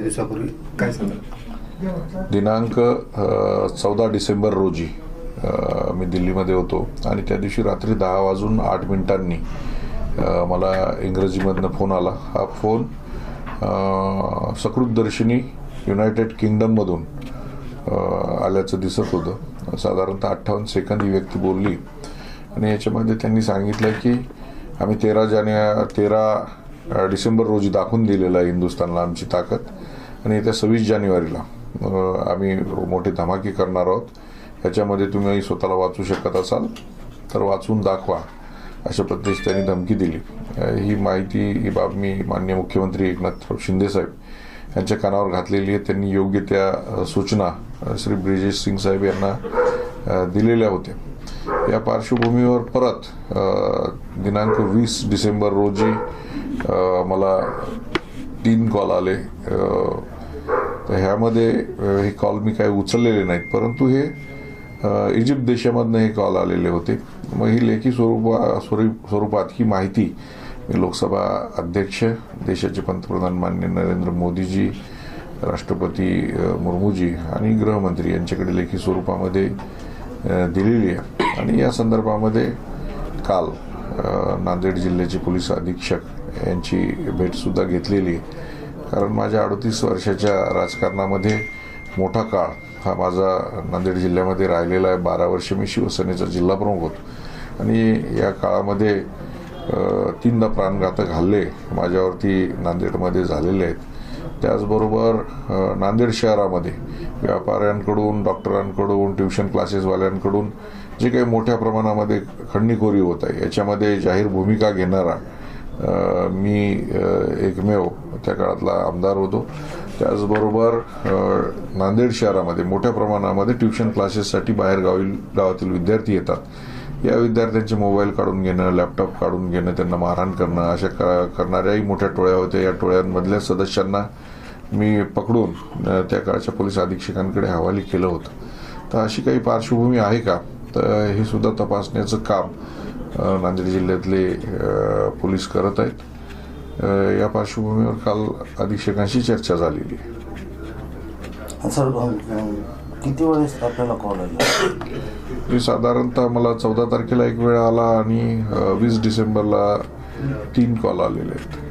दिवसापूर्वी? काय सांगा? दिनांक चौदा डिसेंबर रोजी मी दिल्लीमध्ये होतो आणि त्या दिवशी रात्री दहा वाजून आठ मिनिटांनी मला इंग्रजीमधनं फोन आला. हा फोन सकृतदर्शिनी युनायटेड किंगडममधून आल्याचं दिसत होतं. साधारणतः अठ्ठावन्न सेकंद ही व्यक्ती बोलली. आणि याच्यामध्ये त्यांनी सांगितलं की आम्ही तेरा जाने तेरा डिसेंबर रोजी दाखवून दिलेलं आहे हिंदुस्थानला आमची ताकद. आणि येत्या सव्वीस जानेवारीला. आम्ही मोठे धमाके करणार आहोत. याच्यामध्ये तुम्ही स्वतःला वाचू शकत असाल तर वाचून दाखवा अशा पद्धतीची त्यांनी धमकी दिली. ही माहिती ही बाब मी मान्य मुख्यमंत्री एकनाथ शिंदेसाहेब यांच्या कानावर घातलेली आहे. त्यांनी योग्य त्या सूचना श्री ब्रिजेश सिंग साहेब यांना दिलेल्या होत्या. या पार्श्वभूमीवर परत दिनांक वीस डिसेंबर रोजी मला तीन कॉल आले. तर ह्यामध्ये हे कॉल मी काही उचललेले नाहीत. परंतु हे इजिप्त देशामधनं हे कॉल आलेले होते. मग ही लेखी स्वरूपा स्वरूप स्वरूपात ही माहिती मी लोकसभा अध्यक्ष देशाचे पंतप्रधान मान्य नरेंद्र मोदीजी राष्ट्रपती मुर्मूजी आणि गृहमंत्री यांच्याकडे लेखी स्वरूपामध्ये दिलेली आहे. आणि या संदर्भामध्ये काल नांदेड जिल्ह्याचे पोलीस अधीक्षक यांची भेटसुद्धा घेतलेली कारण माझ्या अडतीस वर्षाच्या राजकारणामध्ये मोठा काळ हा माझा नांदेड जिल्ह्यामध्ये राहिलेला आहे. बारा वर्ष मी शिवसेनेचा जिल्हाप्रमुख होतो. आणि या काळामध्ये तीनदा प्राणघातक हल्ले माझ्यावरती नांदेडमध्ये झालेले आहेत. त्याचबरोबर नांदेड शहरामध्ये व्यापाऱ्यांकडून डॉक्टरांकडून ट्युशन क्लासेसवाल्यांकडून जे काही मोठ्या प्रमाणामध्ये खंडणीखोरी होत आहे याच्यामध्ये जाहीर भूमिका घेणारा मी एकमेव त्या काळातला आमदार होतो. त्याचबरोबर नांदेड शहरामध्ये मोठ्या प्रमाणामध्ये ट्युशन क्लासेससाठी बाहेर गावी गावातील विद्यार्थी येतात. या विद्यार्थ्यांचे मोबाईल काढून घेणं लॅपटॉप काढून घेणं त्यांना मारहाण करणं अशा करणाऱ्याही मोठ्या टोळ्या होत्या. या टोळ्यांमधल्या सदस्यांना मी पकडून त्या काळच्या पोलीस अधीक्षकांकडे हवाली केलं होतं. तर अशी काही पार्श्वभूमी आहे का? तर हे सुद्धा तपासण्याचं काम नांदेड जिल्ह्यातले पोलीस करत आहेत. या पार्श्वभूमीवर काल अधीक्षकांशी चर्चा झालेली सर किती वेळेस आपल्याला कॉल आला? साधारणतः मला चौदा तारखेला एक वेळ आला आणि वीस डिसेंबरला तीन कॉल आलेले आहेत.